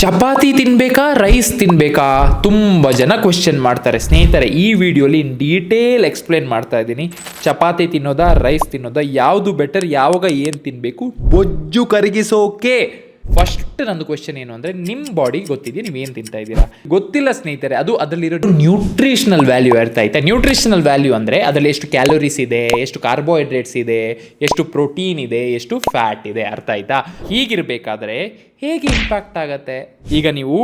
Chapati ತಿನ್ಬೇಕಾ, rice ತಿನ್ಬೇಕಾ? ತುಂಬ ಜನ question ಮಾಡ್ತಾರೆ. ಸ್ನೇಹಿತರೆ, ಈ ವಿಡಿಯೋಲಿ ಡೀಟೇಲ್ ಎಕ್ಸ್ಪ್ಲೇನ್ ಮಾಡ್ತಾ ಇದ್ದೀನಿ. ಚಪಾತಿ ತಿನ್ನೋದಾ, ರೈಸ್ ತಿನ್ನೋದಾ, ಯಾವುದು ಬೆಟರ್ ಯಾವಾಗ ಏನು ತಿನ್ನಬೇಕು ಬೊಜ್ಜು ಕರಗಿಸೋಕೆ ಫಸ್ಟ್ ನಂದು ಕ್ವೆಶನ್ ಏನು ಅಂದ್ರೆ ನಿಮ್ಮ ಬಾಡಿ ಗೊತ್ತಿದೆಯಾ, ನೀವು ಏನು ತಿಂತಾ ಇದ್ದೀರಾ? ಗೊತ್ತಿಲ್ಲ ಸ್ನೇಹಿತರೆ, ಅದು ಅದರಲ್ಲಿರೋ ನ್ಯೂಟ್ರಿಷನಲ್ ವ್ಯಾಲ್ಯೂ ಇರ್ತಾ ಐತೆ ನ್ಯೂಟ್ರಿಷನಲ್ ವ್ಯಾಲ್ಯೂ ಅಂದರೆ ಅದರಲ್ಲಿ ಎಷ್ಟು ಕ್ಯಾಲೋರೀಸ್ ಇದೆ, ಎಷ್ಟು ಕಾರ್ಬೋಹೈಡ್ರೇಟ್ಸ್ ಇದೆ, ಎಷ್ಟು ಪ್ರೋಟೀನ್ ಇದೆ, ಎಷ್ಟು ಫ್ಯಾಟ್ ಇದೆ ಅರ್ಥ ಆಯ್ತಾ? ಹೀಗಿರಬೇಕಾದ್ರೆ ಹೇಗೆ ಇಂಪ್ಯಾಕ್ಟ್ ಆಗತ್ತೆ? ಈಗ ನೀವು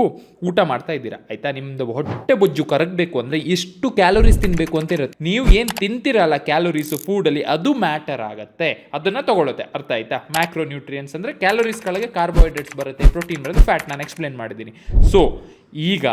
ಊಟ ಮಾಡ್ತಾ ಇದ್ದೀರಾ, ಆಯ್ತಾ? ನಿಮ್ದು ಹೊಟ್ಟೆ ಬೊಜ್ಜು ಕರಗಬೇಕು ಅಂದ್ರೆ ಎಷ್ಟು ಕ್ಯಾಲೋರೀಸ್ ತಿನ್ನಬೇಕು ಅಂತ ಇರುತ್ತೆ. ನೀವು ಏನು ತಿಂತಿರಲ್ಲ ಕ್ಯಾಲೋರೀಸು ಅಲ್ಲಿ, ಅದು ಮ್ಯಾಟರ್ ಆಗುತ್ತೆ. ಅದನ್ನ ತಗೊಳುತ್ತೆ, ಅರ್ಥ ಆಯ್ತಾ? ಮ್ಯಾಕ್ರೋ ನ್ಯೂಟ್ರಿಯನ್ಸ್ ಅಂದ್ರೆ ಕ್ಯಾಲೋರೀಸ್ ಕೆಳಗೆ ಕಾರ್ಬೋಹೈಡ್ರೇಟ್ಸ್ ಬರುತ್ತೆ. ಪ್ರೋಟೀನ್ ಬರೋದು ಫ್ಯಾಟ್ ನಾನು ಎಕ್ಸ್ಪ್ಲೇನ್ ಮಾಡಿದ್ದೀನಿ. ಸೊ ಈಗ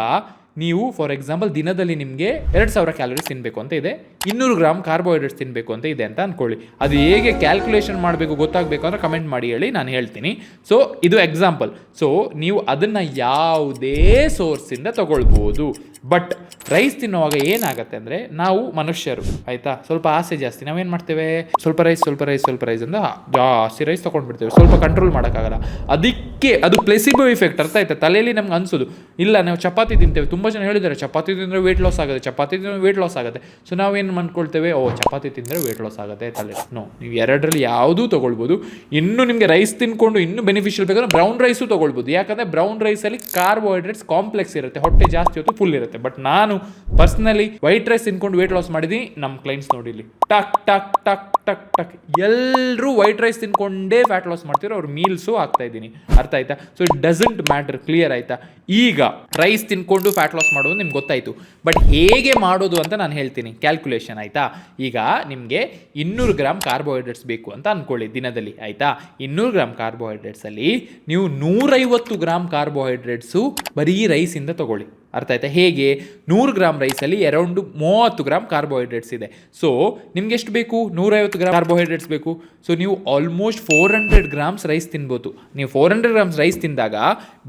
ನೀವು ಫಾರ್ ಎಕ್ಸಾಂಪಲ್ ದಿನದಲ್ಲಿ ನಿಮಗೆ ಎರಡು ಸಾವಿರ ಕ್ಯಾಲೋರೀಸ್ ತಿನ್ನಬೇಕು ಅಂತ ಇದೆ, ಇನ್ನೂರು ಗ್ರಾಮ್ ಕಾರ್ಬೋಹೈಡ್ರೇಟ್ಸ್ ತಿನ್ನಬೇಕು ಅಂತ ಇದೆ ಅಂತ ಅಂದ್ಕೊಳ್ಳಿ ಅದು ಹೇಗೆ ಕ್ಯಾಲ್ಕುಲೇಷನ್ ಮಾಡಬೇಕು, ಗೊತ್ತಾಗಬೇಕು ಅಂದರೆ ಕಮೆಂಟ್ ಮಾಡಿ ಹೇಳಿ, ನಾನು ಹೇಳ್ತೀನಿ. ಸೊ ಇದು ಎಕ್ಸಾಂಪಲ್ ಸೊ ನೀವು ಅದನ್ನು ಯಾವುದೇ ಸೋರ್ಸಿಂದ ತಗೊಳ್ಬೋದು. ಬಟ್ ರೈಸ್ ತಿನ್ನುವಾಗ ಏನಾಗುತ್ತೆ ಅಂದರೆ ನಾವು ಮನುಷ್ಯರು, ಆಯಿತಾ? ಸ್ವಲ್ಪ ಆಸೆ ಜಾಸ್ತಿ. ನಾವೇನು ಮಾಡ್ತೇವೆ? ಸ್ವಲ್ಪ ರೈಸ್ ಸ್ವಲ್ಪ ರೈಸ್ ಸ್ವಲ್ಪ ರೈಸ್ ಅಂತ ಜಾಸ್ತಿ ರೈಸ್ ತೊಗೊಂಡ್ಬಿಡ್ತೇವೆ. ಸ್ವಲ್ಪ ಕಂಟ್ರೋಲ್ ಮಾಡೋಕ್ಕಾಗಲ್ಲ. ಅದಕ್ಕೆ ಅದು ಪ್ಲೆಸಿಬೋ ಇಫೆಕ್ಟ್ ಅರ್ಥ ಆಯ್ತಾ? ತಲೆಯಲ್ಲಿ ನಮ್ಗೆ ಅನ್ಸೋದು. ಇಲ್ಲ, ನಾವು ಚಪಾತಿ ತಿಂತೇವೆ. ತುಂಬ ಜನ ಹೇಳಿದ್ದಾರೆ, ಚಪಾತಿ ತಿಂದರೆ ವೇಟ್ ಲಾಸ್ ಆಗುತ್ತೆ, ಚಪಾತಿ ತಿಂದರೆ ವೇಟ್ ಲಾಸ್ ಆಗುತ್ತೆ. ಸೊ ನಾವೇನು ಮಾಡ್ಕೊಳ್ತೇವೆ ಓ, ಚಪಾತಿ ತಿಂದರೆ ವೇಟ್ ಲಾಸ್ ಆಗುತ್ತೆ ತಲೆ. ನೋ ನೀವು ಎರಡರಲ್ಲಿ ಯಾವುದೂ ತೊಗೊಳ್ಬೋದು. ಇನ್ನೂ ನಿಮಗೆ ರೈಸ್ ತಿನ್ಕೊಂಡು ಇನ್ನೂ ಬೆನಿಫಿಷಿಯಲ್ ಬೇಕಂದ್ರೆ ಬ್ರೌನ್ ರೈಸು ತೊಗೊಳ್ಬೋದು. ಯಾಕಂದರೆ ಬ್ರೌನ್ ರೈಸಲ್ಲಿ ಕಾರ್ಬೋಹೈಡ್ರೇಟ್ಸ್ ಕಾಂಪ್ಲೆಕ್ಸ್ ಇರುತ್ತೆ. ಹೊಟ್ಟೆ ಜಾಸ್ತಿ ಹೊತ್ತು ಫುಲ್ ಇರುತ್ತೆ. ಬಟ್ ನಾನು ಪರ್ಸ್ನಲಿ ವೈಟ್ ರೈಸ್ ತಿನ್ಕೊಂಡು ವೇಟ್ ಲಾಸ್ ಮಾಡಿದೀನಿ ನಮ್ಮ ಕ್ಲೈಂಟ್ಸ್ ನೋಡಿಲಿ ಟಕ್ ಟಕ್ ಟಕ್ ಟಕ್ ಟಕ್. ಎಲ್ಲರೂ ವೈಟ್ ರೈಸ್ ತಿನ್ಕೊಂಡೇ ಫ್ಯಾಟ್ ಲಾಸ್ ಮಾಡ್ತಿರೋ ಅವ್ರ ಮೀಲ್ಸು ಆಗ್ತಾ ಇದ್ದೀನಿ. ಅರ್ಥ ಆಯ್ತಾ? So it doesn't matter clear ಆಯ್ತಾ? ಈಗ ರೈಸ್ ತಿನ್ಕೊಂಡು ಫ್ಯಾಟ್ ಲಾಸ್ ಮಾಡೋದು ನಿಮ್ಗೆ ಗೊತ್ತಾಯ್ತು. ಬಟ್ ಹೇಗೆ ಮಾಡೋದು ಅಂತ ನಾನು ಹೇಳ್ತೀನಿ. ಕ್ಯಾಲ್ಕುಲೇಷನ್ ಆಯ್ತಾ? ಈಗ ನಿಮಗೆ ಇನ್ನೂರು ಗ್ರಾಮ್ ಕಾರ್ಬೋಹೈಡ್ರೇಟ್ಸ್ ಬೇಕು ಅಂತ ಅಂದ್ಕೊಳ್ಳಿ ದಿನದಲ್ಲಿ, ಆಯ್ತಾ? ಇನ್ನೂರು ಗ್ರಾಮ್ ಕಾರ್ಬೋಹೈಡ್ರೇಟ್ಸಲ್ಲಿ ನೀವು ನೂರೈವತ್ತು ಗ್ರಾಮ್ ಕಾರ್ಬೋಹೈಡ್ರೇಟ್ಸು ಬರೀ ರೈಸಿಂದ ತಗೊಳ್ಳಿ. ಅರ್ಥ ಆಯ್ತಾ? ಹೇಗೆ? ನೂರು ಗ್ರಾಮ್ ರೈಸಲ್ಲಿ ಅರೌಂಡ್ ಮೂವತ್ತು ಗ್ರಾಮ್ ಕಾರ್ಬೋಹೈಡ್ರೇಟ್ಸ್ ಇದೆ. ಸೊ ನಿಮ್ಗೆ ಎಷ್ಟು ಬೇಕು? ನೂರೈವತ್ತು ಗ್ರಾಮ್ ಕಾರ್ಬೋಹೈಡ್ರೇಟ್ಸ್ ಬೇಕು. ಸೊ ನೀವು almost four hundred grams rice ತಿನ್ಬೋದು. ನೀವು ಫೋರ್ ಹಂಡ್ರೆಡ್ ಗ್ರಾಮ್ಸ್ ರೈಸ್ ತಿಂದಾಗ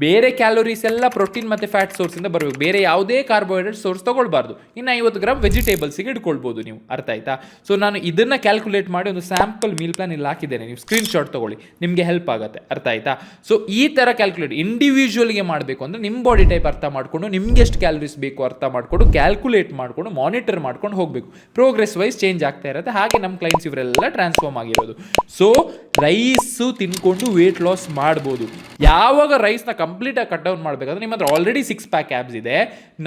ಬೇರೆ ಕ್ಯಾಲೋರೀಸ್ ಎಲ್ಲ ಪ್ರೋಟೀನ್ ಮತ್ತು ಫ್ಯಾಟ್ ಸೋರ್ಸಿಂದ ಬರಬೇಕು. ಬೇರೆ ಯಾವುದೇ ಕಾರ್ಬೋಹೈಡ್ರೇಟ್ ಸೋರ್ಸ್ ತೊಗೊಳ್ಬಾರ್ದು. ಇನ್ನು ಐವತ್ತು ಗ್ರಾಮ್ ವೆಜಿಟೇಬಲ್ಸಿಗೆ ಇಟ್ಕೊಳ್ಬೋದು ನೀವು. ಅರ್ಥ ಆಯ್ತಾ? ಸೊ ನಾನು ಇದನ್ನು ಕ್ಯಾಲ್ಕುಲೇಟ್ ಮಾಡಿ ಒಂದು ಸ್ಯಾಂಪಲ್ ಮೀಲ್ ಪ್ಲಾನ್ ಇಲ್ಲಿ ಹಾಕಿದ್ದೇನೆ. ನೀವು ಸ್ಕ್ರೀನ್ ಶಾಟ್ ತೊಗೊಳ್ಳಿ. ನಿಮಗೆ ಹೆಲ್ಪ್ ಆಗುತ್ತೆ. ಅರ್ಥ ಆಯ್ತಾ? ಸೊ ಈ ಥರ ಕ್ಯಾಲ್ಕುಲೇಟ್ ಇಂಡಿವಿಜುವಲ್ಗೆ ಮಾಡಬೇಕು ಅಂದರೆ ನಿಮ್ಮ ಬಾಡಿ ಟೈಪ್ ಅರ್ಥ ಮಾಡಿಕೊಂಡು ನಿಮ್ಗೆ ಎಷ್ಟು ಕ್ಯಾಲರೀಸ್ ಬೇಕು ಅರ್ಥ ಮಾಡಿಕೊಂಡು ಕ್ಯಾಲ್ಕುಲೇಟ್ ಮಾಡಿಕೊಂಡು ಮಾನಿಟರ್ ಮಾಡ್ಕೊಂಡು ಹೋಗಬೇಕು. ಪ್ರೋಗ್ರೆಸ್ ವೈಸ್ ಚೇಂಜ್ ಆಗ್ತಾ ಇರುತ್ತೆ. ಹಾಗೆ ನಮ್ಮ ಕ್ಲೈಂಟ್ಸ್ ಇವರೆಲ್ಲ ಟ್ರಾನ್ಸ್ಫಾರ್ಮ್ ಆಗಿರೋದು. ಸೊ ರೈಸು ತಿನ್ಕೊಂಡು ವೆಯ್ಟ್ ಲಾಸ್ ಮಾಡ್ಬೋದು. ಯಾವಾಗ ರೈಸ್ನ ಕಂಪ್ಲೀಟಾಗಿ ಕಟ್ ಡೌನ್ ಮಾಡಬೇಕಂದ್ರೆ ನಿಮ್ಮ ಹತ್ರ ಆಲ್ರೆಡಿ ಸಿಕ್ಸ್ ಪ್ಯಾಕ್ ಆ್ಯಬ್ಸ್ ಇದೆ.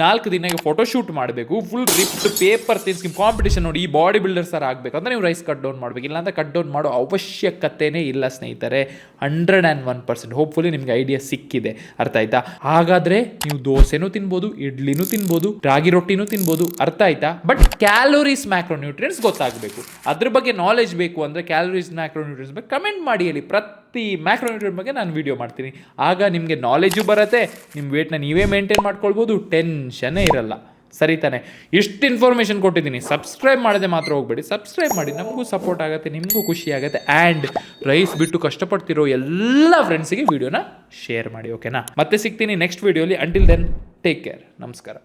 ನಾಲ್ಕು ದಿನಕ್ಕೆ ಫೋಟೋಶೂಟ್ ಮಾಡಬೇಕು ಫುಲ್ ರಿಪ್ಟ್ ಪೇಪರ್ ತಿನ್ಸ್ಕಿ ಕಾಂಪಿಟೇಷನ್ ನೋಡಿ ಈ ಬಾಡಿ ಬಿಲ್ಡರ್ ಸರ್ ಆಗಬೇಕಂದ್ರೆ ನೀವು ರೈಸ್ ಕಟ್ ಡೌನ್ ಮಾಡಬೇಕು. ಇಲ್ಲಾಂದ್ರೆ ಕಟ್ ಡೌನ್ ಮಾಡೋ ಅವಶ್ಯಕತೆನೇ ಇಲ್ಲ ಸ್ನೇಹಿತರೆ. Hundred and one percent hopefully ನಿಮಗೆ ಐಡಿಯಾ ಸಿಕ್ಕಿದೆ. ಅರ್ಥ ಆಯ್ತಾ? ಹಾಗಾದರೆ ನೀವು ದೋಸೆನೂ ತಿನ್ಬೋದು, ಇಡ್ಲಿನೂ ತಿನ್ಬೋದು, ರಾಗಿ ರೊಟ್ಟಿನೂ ತಿನ್ಬೋದು. ಅರ್ಥ ಆಯ್ತಾ? ಬಟ್ ಕ್ಯಾಲೋರೀಸ್ ಮ್ಯಾಕ್ರೋ ನ್ಯೂಟ್ರಿಯನ್ಸ್ ಗೊತ್ತಾಗಬೇಕು. ಅದ್ರ ಬಗ್ಗೆ ನಾಲೆಜ್ ಬೇಕು ಅಂದರೆ ಕ್ಯಾಲೋರೀಸ್ ಮ್ಯಾಕ್ರೋ ನ್ಯೂಟ್ರಿಯನ್ಸ್ ಬಗ್ಗೆ ಕಮೆಂಟ್ ಮಾಡಿ ಹೇಳಿ. ಪ್ರತಿ ಮ್ಯಾಕ್ರೋ ನ್ಯೂಟ್ರಿಯನ್ ಬಗ್ಗೆ ನಾನು ವಿಡಿಯೋ ಮಾಡ್ತೀನಿ. ಆಗ ನಿಮಗೆ ನಾಲೆಜು ಬರುತ್ತೆ ನಿಮ್ಮ ವೇಟ್ನ ನೀವೇ ಮೇಂಟೈನ್ ಮಾಡ್ಕೊಳ್ಬೋದು ಟೆನ್ಷನ್ನೇ ಇರಲ್ಲ. ಸರಿ ತಾನೆ? ಇಷ್ಟು ಇನ್ಫಾರ್ಮೇಷನ್ ಕೊಟ್ಟಿದ್ದೀನಿ. ಸಬ್ಸ್ಕ್ರೈಬ್ ಮಾಡದೆ ಮಾತ್ರ ಹೋಗಬೇಡಿ. ಸಬ್ಸ್ಕ್ರೈಬ್ ಮಾಡಿ, ನಮಗೂ ಸಪೋರ್ಟ್ ಆಗುತ್ತೆ, ನಿಮಗೂ ಖುಷಿ ಆಗುತ್ತೆ. ಆ್ಯಂಡ್ ರೈಸ್ ಬಿಟ್ಟು ಕಷ್ಟಪಡ್ತಿರೋ ಎಲ್ಲ ಫ್ರೆಂಡ್ಸಿಗೆ ವಿಡಿಯೋನ ಶೇರ್ ಮಾಡಿ ಓಕೆನಾ ಮತ್ತೆ ಸಿಗ್ತೀನಿ ನೆಕ್ಸ್ಟ್ ವಿಡಿಯೋಲಿ ಅಂಟಿಲ್ ದೆನ್ ಟೇಕ್ ಕೇರ್ ನಮಸ್ಕಾರ.